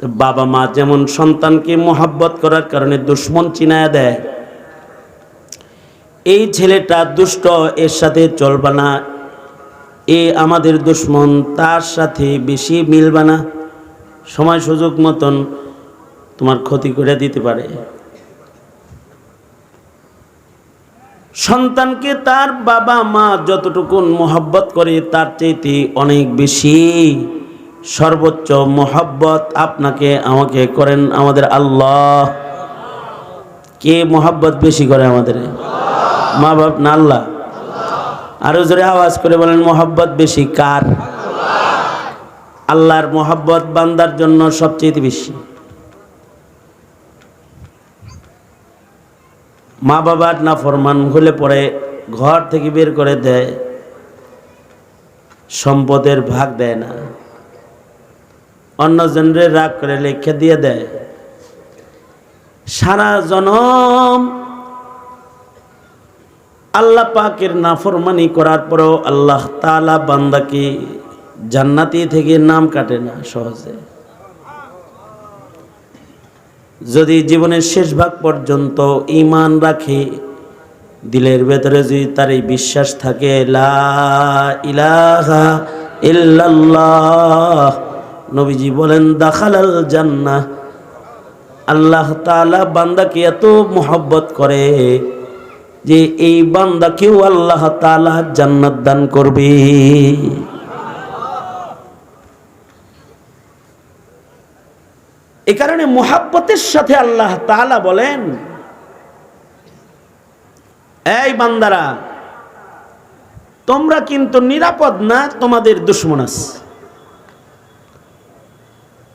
বাবা মা যেমন সন্তানকে মোহাব্বত করার কারণে দুশ্মন চিনায় দেয়, এই ছেলেটা দুষ্ট, এর সাথে চলবা না। এ আমাদের দুশ্মন, তার সাথে বেশি মিলবা না। সময় সুযোগ মতন তোমার ক্ষতি করে দিতে পারে। সন্তানকে তার বাবা মা যতটুকুন মোহব্বত করে, তার চাইতে অনেক বেশি। সর্বোচ্চ মোহব্বত আপনাকে আমাকে করেন আমাদের আল্লাহ। কে মোহব্বত বেশি করে আমাদের? মা বাপ না আল্লাহ? আরও জোরে আওয়াজ করে বলেন, মোহব্বত বেশি কার? আল্লাহর মোহাব্বত বান্দার জন্য সবচেয়ে বেশি। মা বাবার না ফরমান হলে পরে ঘর থেকে বের করে দেয়, সম্পদের ভাগ দেয় না। অন্য জনের রাগ করে লেখে দিয়ে দেয়। সারা জনম আল্লাহ পাকের নাফরমানি করার পরেও আল্লাহ তালা বান্দাকে জান্নাতি থেকে নাম কাটে না সহজে। যদি জীবনের শেষ ভাগ পর্যন্ত ইমান রাখে, দিলের ভেতরে যদি তার এই বিশ্বাস থাকে, লা ইলাহা ইল্লাল্লাহ নবীজি বলেন, দাখালাল জান্নাহ। আল্লাহ তাআলা বান্দাকে এত মোহব্বত করে যে এই বান্দাকেও আল্লাহ তাআলা জান্নাত দান করবে। এ কারণে মোহাব্বতের সাথে আল্লাহ তাআলা বলেন, এই বান্দারা, তোমরা কিন্তু নিরাপদ না, তোমাদের দুশ্মন আছে।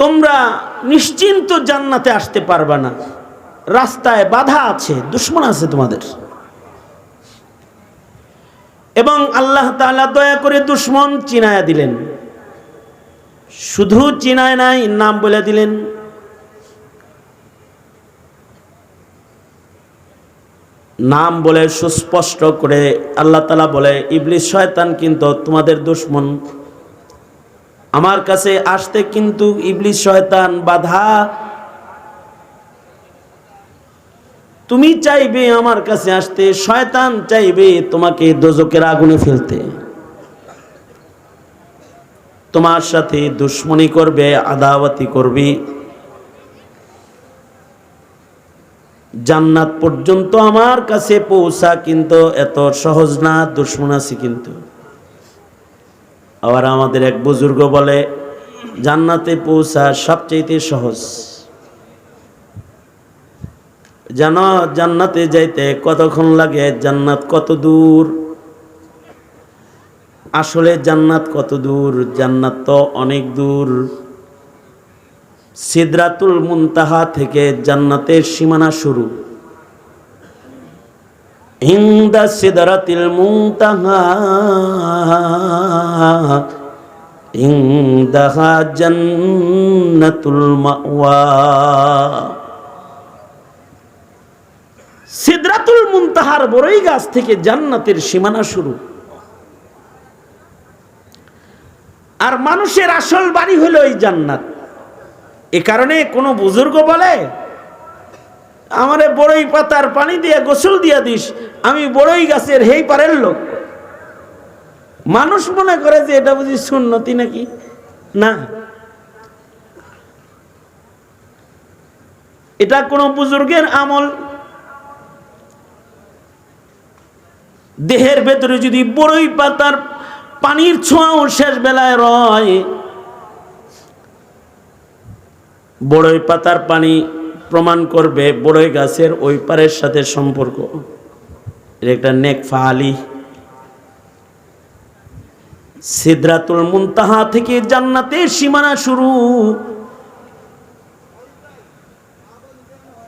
তোমরা নিশ্চিন্ত জান্নাতে আসতে পারবে না। রাস্তায় বাধা আছে, দুশ্মন আছে তোমাদের। এবং আল্লাহ তাআলা দয়া করে দুশ্মন চিনায়া দিলেন। শুধু চিনায় নাই, নাম বলে দিলেন। নাম বলে সুস্পষ্ট করে আল্লাহ তালা বলে, ইবলিস শয়তান কিন্তু তোমাদের দুশ্মন আমার কাছে আসতে কিন্তু ইবলিস শয়তান বাধা। তুমি চাইবে আমার কাছে আসতে, শয়তান চাইবে তোমাকে দোজকের আগুনে ফেলতে। তোমার সাথে দুশ্মনী করবে, আদাওয়াতি করবে। জান্নাত পর্যন্ত আমার কাছে পৌঁছা কিন্তু এত সহজ না, দুশ্মন আছে কিন্তু। আবার আমাদের এক বুজুর্গ বলে, জান্নাতে পৌঁছা সবচেয়ে সহজ। জানো জান্নাতে যাইতে কতক্ষণ লাগে, জান্নাত কত দূর? আসলে জান্নাত কত দূর? জান্নাত তো অনেক দূর। সিদরাতুল মুনতাহা থেকে জান্নাতের সীমানা শুরু। ইন্দা সিদরাতিল মুনতাহা, ইন্দাহা জান্নাতুল মাওয়া। সিদরাতুল মুনতাহার বড়ই গাছ থেকে জান্নাতের সীমানা শুরু। আর মানুষের আসল বাড়ি হলো এই জান্নাত। এ কারণে কোনো বুজুর্গ বলে আমারে বড়ই পাতার পানি দিয়ে, গোসল দিয়া দিস, আমি বড়ই গাছের হেই পারের লোক। মানুষ মনে করে যে এটা বুঝি সুন্নতি নাকি? না। এটা কোনো বুজুর্গের আমল। দেহের ভেতরে যদি বড়ই পাতার পানির ছোঁয়াও শেষ বেলায় রয়, বড়ই পাতার পানি প্রমাণ করবে বড়ই গাছের ওই পারের সাথে সম্পর্ক। একটা নেক ফাহালি। সিদ্রাতুল মুনতাহা থেকে জান্নাতের সীমানা শুরু।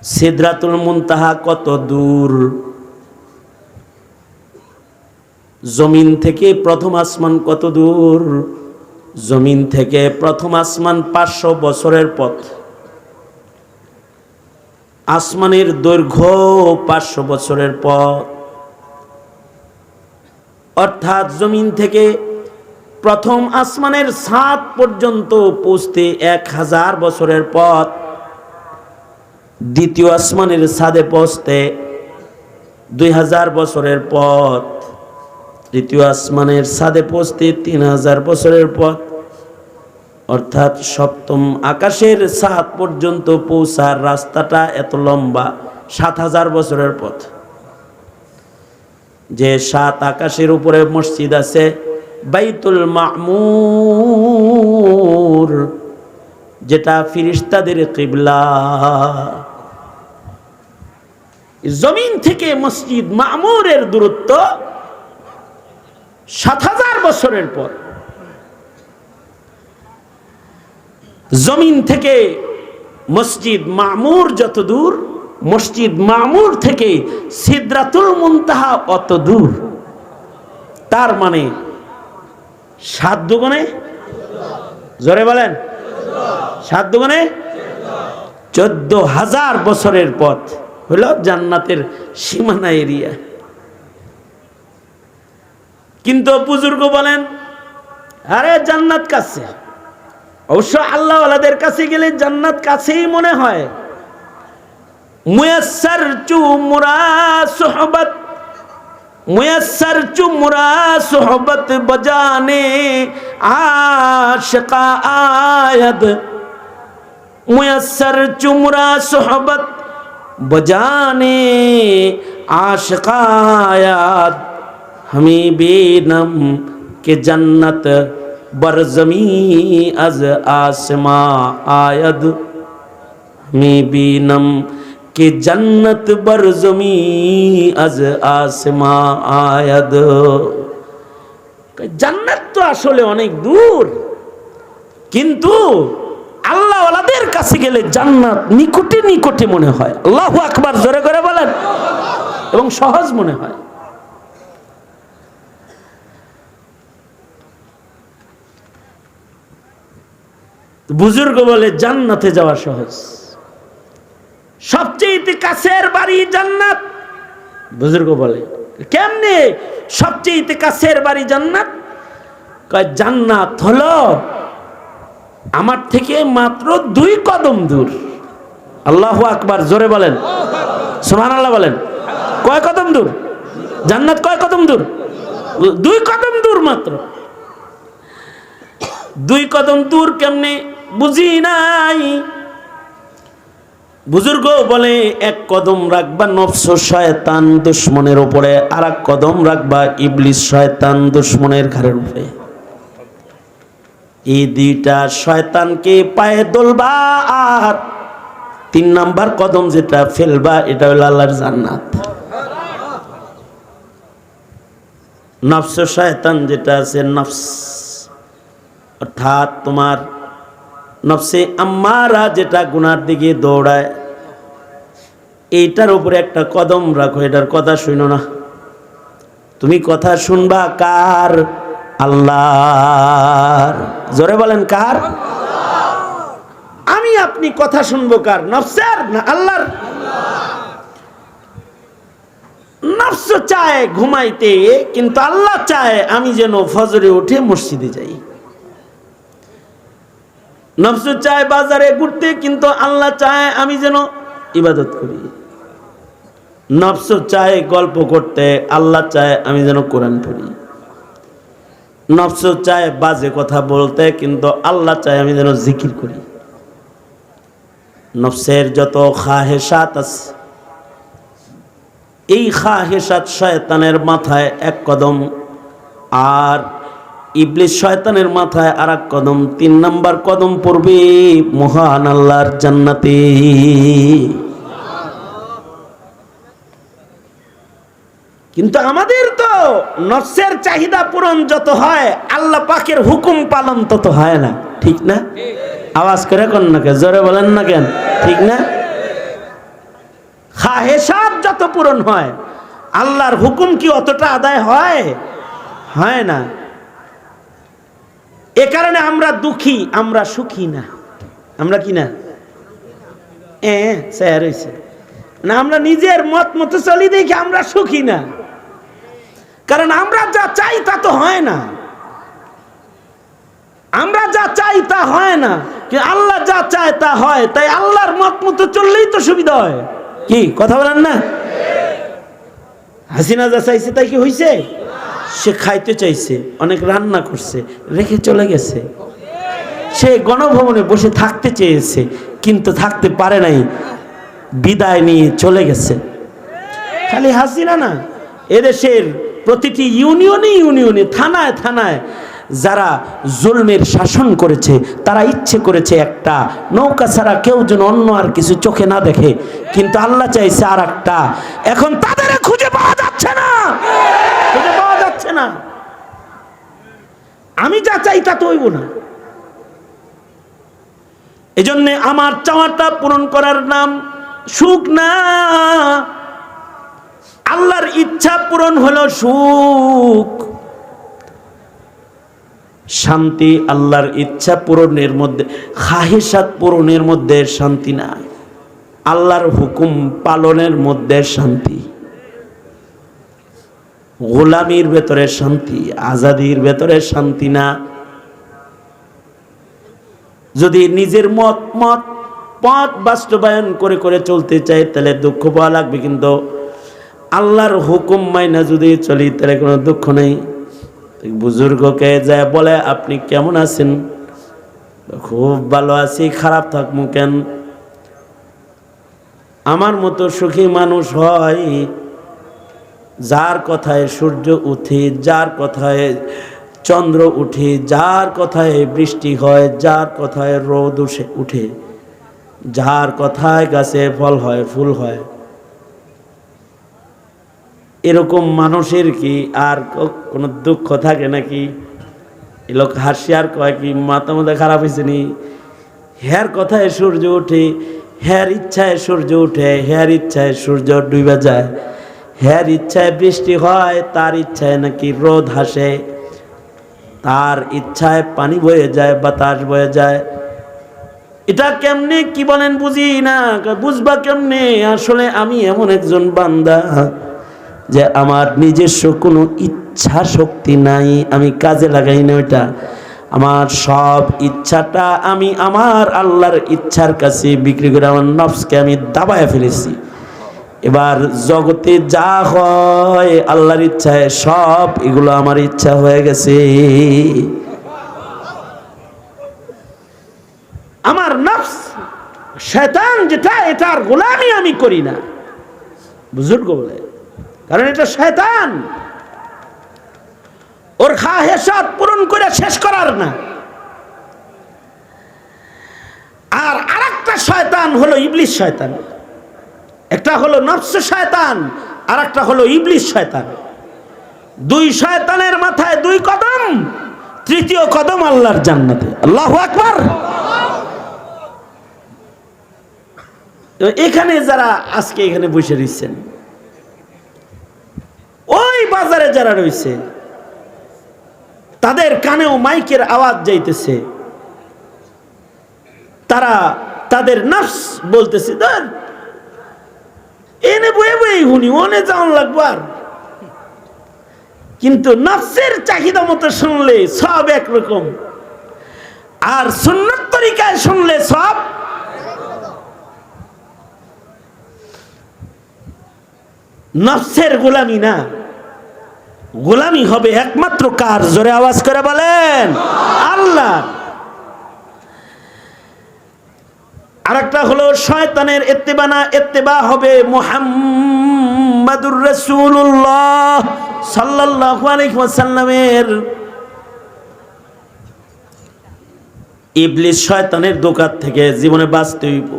সিদ্রাতুল মুনতাহা কত দূর? জমিন থেকে প্রথম আসমান কত দূর? জমিন থেকে প্রথম আসমান পাঁচশো বছরের পথ। আসমানের দৈর্ঘ্য পাঁচশো বছরের পথ। অর্থাৎ জমিন থেকে প্রথম আসমানের সাত পর্যন্ত পৌঁছতে এক হাজার বছরের পথ। দ্বিতীয় আসমানের সাদে পৌঁছতে দুই হাজার বছরের পথ। তৃতীয় আসমানের সাদে পৌঁছতে তিন হাজার বছরের পথ। অর্থাৎ সপ্তম আকাশের সাত পর্যন্ত পৌঁছার রাস্তাটা এত লম্বা, সাত হাজার বছরের পথ। যে সাত আকাশের উপরে মসজিদ আছে, বাইতুল মামুর, যেটা ফিরিস্তাদের কিবলা। জমিন থেকে মসজিদ মামুরের দূরত্ব সাত হাজার বছরের পর জমিন থেকে মসজিদ মামুর যত দূর, মসজিদ মামুর থেকে সিদ্রাতুল মুনতাহা অত দূর। তার মানে সাত দুগুণে? জোরে বলেন। সাত দুগুণে? চোদ্দ হাজার বছরের পথ হলো জান্নাতের সীমানা এরিয়া। কিন্তু বুজুর্গ বলেন, আরে জান্নাত কাছে? অবশ্য আল্লাহওয়ালাদের কাছে গেলে জান্নাত কাছেই মনে হয় মুয়াসসার চু মুরা সোহবত মুয়াসসার চু মুরা সোহবত বজানে আশকা আয়দ মুয়াসসার চু মুরা সোহবত বজানে আশকা আয়াদ हमें बेनम के जन्नत برزمی از آسما آید می بینم کہ جنت برزمی از آسما آید জান্নাত তো আসলে অনেক দূর কিন্তু আল্লাহ ওলাদের কাছে গেলে জান্নাত নিকটে নিকটে মনে হয়। আল্লাহ আকবার, জোরে করে বলেন। এবং সহজ মনে হয়। বুজুর্গ বলে জান্নাতে যাওয়া সহজ। সবচেয়ে কাছের বাড়ি জান্নাত। বুজুর্গ বলে, কেমনে সবচেয়ে কাছের বাড়ি জান্নাত? কয়, জান্নাত হলো আমার থেকে মাত্র দুই কদম দূর। আল্লাহ আকবার, জোরে বলেন। সোমান আল্লাহ বলেন। কয় কদম দূর? জান্নাত কয় কদম দূর? দুই কদম দূর মাত্র। দুই কদম দূর কেমনে? বুঝি নাই। বুজুর্গ বলে, এক কদম রাখবা নফস শয়তান দুশ্মনের উপরে আর এক কদম রাখবা ইবলিস শয়তান দুশ্মনের ঘরের উপরে। এই দুইটা শয়তানকে পায়ে দোলবা আর তিন নাম্বার কদম যেটা ফেলবা, এটা হলো আল্লাহর জান্নাত। নফস শয়তান যেটা আছে, নফস। অর্থাৎ তোমার নফসে আম্মারা যেটা গুনার দিকে দৌড়ায়, এইটার উপরে একটা কদম রাখো, এটার কথা শুনো না। তুমি কথা শুনবা কার? আল্লাহর। জোরে বলেন কার? আমি আপনি কথা শুনব কার? নফসের না আল্লাহর? নফস চায় ঘুমাইতে, কিন্তু আল্লাহ চায় আমি যেন ফজরে উঠে মসজিদে যাই। নফস চায় বাজারে ঘুরতে, কিন্তু আল্লাহ চায় আমি যেন ইবাদত করি। নফস চায় গল্প করতে, আল্লাহ চায় আমি যেন কোরআন পড়ি। নফস চায় বাজে কথা বলতে, কিন্তু আল্লাহ চায় আমি যেন জিকির করি। নফসের যত খাহেসাত আছে, এই খাহেসাত শয়তানের মাথায় এক কদম, আর ইবলিস শয়তানের মাথায় আর এক কদম, তিন নাম্বার কদম পড়বে মহান আল্লাহর জান্নাতে। কিন্তু আমাদের তো নফসের চাহিদা পূরণ যত হয়, আল্লাহ পাকের হুকুম পালন তত হয় না, ঠিক না? আওয়াজ করে কোন না কেন? জোরে বলেন না কেন? ঠিক না? খাহেসাত যত পূরণ হয়, আল্লাহর হুকুম কি অতটা আদায় হয়? হয় না। এ কারণে আমরা দুঃখী, আমরা সুখী না। আমরা কি না? স্যার হয়েছে না, আমরা নিজের মত মতো চলি দেখি আমরা সুখী না। কারণ আমরা যা চাই তা তো হয় না। আমরা যা চাই তা হয় না। আল্লাহ যা চায় তা হয়। তাই আল্লাহর মত মতো চললেই তো সুবিধা হয়। কি, কথা বলেন না? হাসিনা যা চাইছে তাই কি হয়েছে সে খাইতে চাইছে, অনেক রান্না করছে, রেখে চলে গেছে। সে গণভবনে বসে থাকতে চেয়েছে, কিন্তু থাকতে পারে নাই, বিদায় নিয়ে চলে গেছে। খালি হাসিনা না, এদেশের প্রতিটি ইউনিয়নে ইউনিয়নে, থানায় থানায় যারা জুলমের শাসন করেছে, তারা ইচ্ছে করেছে একটা নৌকা ছাড়া কেউ যেন অন্য আর কিছু চোখে না দেখে, কিন্তু আল্লাহ চাইছে আর একটা এখন তাদের খুঁজে পাওয়া যাচ্ছে না। যাচ্ছে না। আমি যা চাই তা তো হইব না। এজন্য আমার চাওয়াটা পূরণ করার নাম সুখ না। আল্লাহর ইচ্ছা পূরণ হলো সুখ। শান্তি আল্লাহর ইচ্ছা পূরণের মধ্যে খাহেসাত পূরণের মধ্যে শান্তি না আল্লাহর হুকুম পালনের মধ্যে শান্তি। গোলামির ভেতরে শান্তি, আজাদির ভেতরে শান্তি না। যদি নিজের মত মত পথ বাস্তবায়ন করে করে চলতে চাই তাহলে দুঃখ পাওয়া লাগবে কিন্তু। আল্লাহর হুকুম মাইনা যদি চলি, তাহলে কোনো দুঃখ নেই। বুজুর্গকে যায় বলে, আপনি কেমন আছেন? খুব ভালো আছি, খারাপ থাকব কেন? আমার মতো সুখী মানুষ হয় যার কথায় সূর্য উঠে, যার কথায় চন্দ্র উঠে, যার কথায় বৃষ্টি হয়, যার কথায় রোদ উঠে উঠে। যার কথায় গাছে ফল হয়, ফুল হয়। এরকম মানুষের কি আর কোনো দুঃখ থাকে নাকি? এ লোক হাসি আর কয় কি মাথা মধ্যে খারাপ হয়েছে নি? হ্যার কথায় সূর্য ওঠে হ্যার ইচ্ছায় সূর্য উঠে হ্যার ইচ্ছায় সূর্য ডুবে যায়। হ্যার ইচ্ছায় বৃষ্টি হয়, তার ইচ্ছায় নাকি রোদ হাসে। তার ইচ্ছায় পানি বয়ে যায়, বাতাস বয়ে যায়। এটা কেমনে, কি বলেন বুঝি না, বুঝবা কেমনে? আসলে আমি এমন একজন বান্দা যে আমার নিজস্ব কোনো ইচ্ছা শক্তি নাই, আমি কাজে লাগাই না ওইটা। আমার সব ইচ্ছাটা আমি আমার আল্লাহর ইচ্ছার কাছে বিক্রি করে, আমার নফসকে আমি দাবায় ফেলেছি। এবার জগতে যা হয়, আল্লাহর ইচ্ছায় সব এগুলো আমার ইচ্ছা হয়ে গেছে। আমার নফস, শয়তান যেটা, এটার গোলামি আমি করি না। বুজুর্গ বলে, কারণ এটা শয়তান। ওর খা খাহেসাত পূরণ করে শেষ করার না। আর আরেকটা শয়তান হলো ইবলিশ শয়তান। একটা হলো নফস শয়তান আর একটা হলো ইবলিশ শয়তান। দুই শয়তানের মাথায় দুই কদম, তৃতীয় কদম আল্লাহর জান্নাতে। আল্লাহু আকবার। এখানে যারা আজকে এখানে বসে রয়েছেন, ওই বাজারে যারা রয়েছে, তাদের কানেও মাইকের আওয়াজ যাইতেছে। তারা তাদের নফস বলতেছে এনে বয়ে বয়ে হুনি ওনে যাওয়ান লাগবার কিন্তু নফসের চাহিদা মতো শুনলে সব একরকম। আর সুন্নত তরিকায় শুনলে সব নফসের গোলামি না। গোলামি হবে একমাত্র কার? জোরে আওয়াজ করে বলেন আল্লাহ আরেকটা হলো, শয়তানের এত্তেবানা এত্তেবা হবে মুহাম্মাদুর রাসূলুল্লাহ সাল্লাল্লাহু আলাইহি ওয়াসাল্লামের। ইবলিস শয়তানের দোকান থেকে জীবনে বাঁচতে হইব।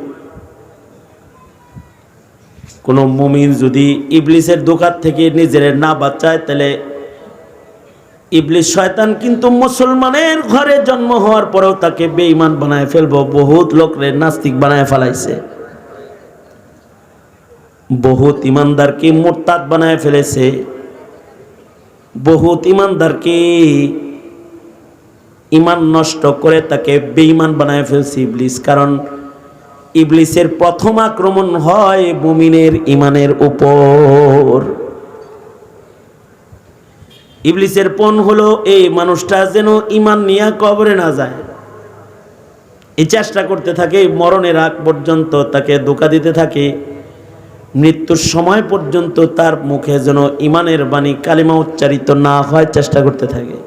কোন মুমিন যদি ইবলিসের দোকান থেকে নিজের না বাঁচায়, তাহলে ইবলিস শয়তান কিন্তু মুসলমানের ঘরে জন্ম হওয়ার পরেও তাকে বেঈমান বানায় ফেলব। বহুত লোকরে নাস্তিক বানায় ফেলাইছে। বহুত ইমানদারকে মোরতাদ বানায় ফেলেছে। বহুত ইমানদারকে ইমান নষ্ট করে তাকে বেঈমান বানায় ফেলছে ইবলিস। কারণ ইবলিসের প্রথম আক্রমণ হয় মুমিনের ইমানের উপর। ইবলিসের পণ হলো, এই মানুষটা যেন ইমান নিয়ে কবরে না যায়। এই চেষ্টা করতে থাকে, মরণের আগ পর্যন্ত তাকে ধোকা দিতে থাকে। মৃত্যুর সময় পর্যন্ত তার মুখে যেন ইমানের বাণী কালিমা উচ্চারিত না হয়, চেষ্টা করতে থাকে।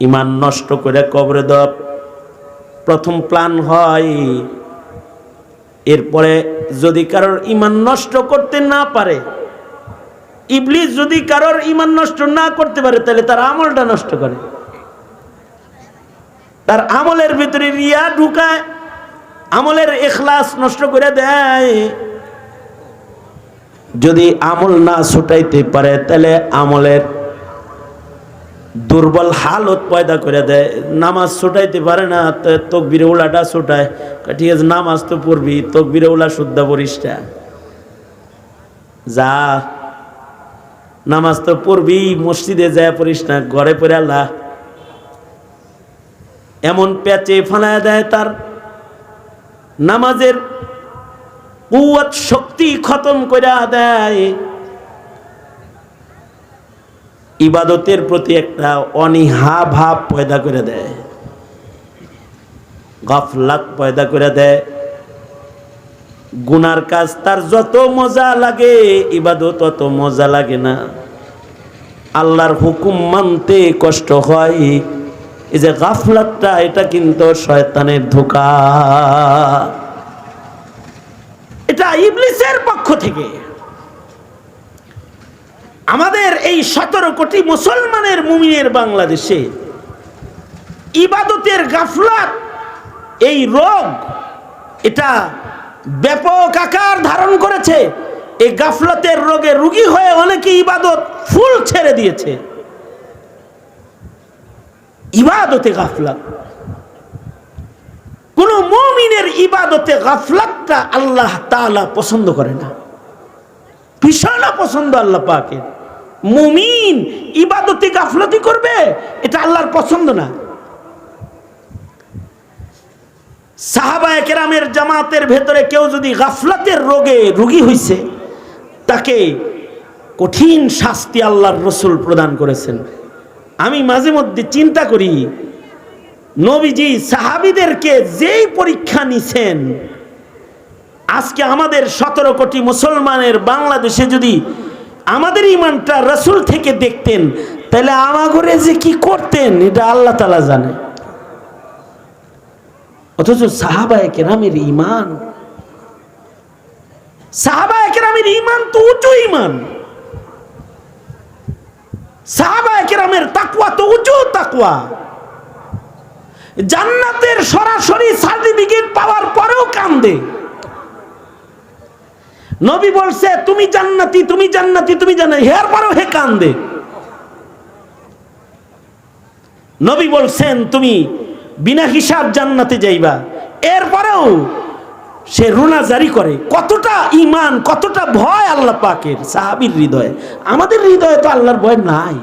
ইমান নষ্ট করে কবরে দেওয়া প্রথম প্ল্যান হয়। এরপরে যদি কারোর ইমান নষ্ট করতে না পারে ইবলিস যদি কারোর ইমান নষ্ট না করতে পারে, তাহলে তার আমলটা নষ্ট করে। তার আমলের ভিতরে রিয়া ঢুকায়, আমলের এখলাস নষ্ট করে দেয়। যদি আমল না ছুটাইতে পারে, তাহলে আমলের দুর্বল হালত পয়দা করে দেয়। নামাজ ছুটাইতে পারে না তকবিরে উলাটা ছুটায়। ঠিক আছে নামাজ তো পড়বি, তকবিরে উলা শুদ্ধ পরিষ্টা যা নামাজ তো পড়বি, মসজিদে যায় পড়িস না, ঘরে পড়ে আল্লাহ। এমন প্যাচে ফালায় দেয় তার। নামাজের কুয়াত শক্তি খতম করে দেয়। ইবাদতের প্রতি একটা অনীহা ভাব পয়দা করে দেয়। গফলাত পয়দা করে দেয়। গুনার কাজ তার যত মজা লাগে, ইবাদত অত মজা লাগে না। আল্লাহর হুকুম মানতে কষ্ট হয়। এই যে গাফলাতটা, এটা কিন্তু শয়তানের ধোকা। এটা ইবলিসের পক্ষ থেকে। আমাদের এই সতেরো কোটি মুসলমানের মুমিনের বাংলাদেশে ইবাদতের গাফলাত, এই রোগ, এটা ব্যাপক আকার ধারণ করেছে। এই গাফলতের রোগে রুগী হয়ে অনেকে ইবাদত ফুল ছেড়ে দিয়েছে। ইবাদতে গাফলাত। কোন মুমিনের ইবাদতে গাফলাতটা আল্লাহ তাআলা পছন্দ করে না। ভীষণ পছন্দ আল্লাহ পাকের। মুমিন ইবাদতে গাফলতি করবে, এটা আল্লাহর পছন্দ না। সাহাবায়ে কেরামের জামাতের ভেতরে কেউ যদি গাফলাতের রোগে রুগী হইছে, তাকে কঠিন শাস্তি আল্লাহর রসুল প্রদান করেছেন। আমি মাঝে মধ্যে চিন্তা করি, নবীজি সাহাবিদেরকে যেই পরীক্ষা নিছেন, আজকে আমাদের সতেরো কোটি মুসলমানের বাংলাদেশে যদি আমাদের ইমানটা রসুল থেকে দেখতেন, তাহলে আমাগরে যে কি করতেন, এটা আল্লাহ তালা জানে। অথচ সাহাবায় কেরামের ইমান সাহাবায় কেরামের ইমান তো উঁচু ইমান সাহাবায় কেরামের তাকুয়া তো উঁচু তাকুয়া জান্নাতের সরাসরি সার্টিফিকেট পাওয়ার পরেও কান্দে। নবী বলছে, তুমি জান্নাতি তুমি জান্নাতি তুমি জান্নাতি। হের পরেও হে কান্দে। নবী বলছেন, তুমি বিনা হিসাব জান্নাতে যাইবা। এরপরেও সে রুনা জারি করে। কতটা ইমান কতটা ভয় আল্লাহ পাকের সাহাবির হৃদয়ে। আমাদের হৃদয়ে তো আল্লাহর ভয় নাই।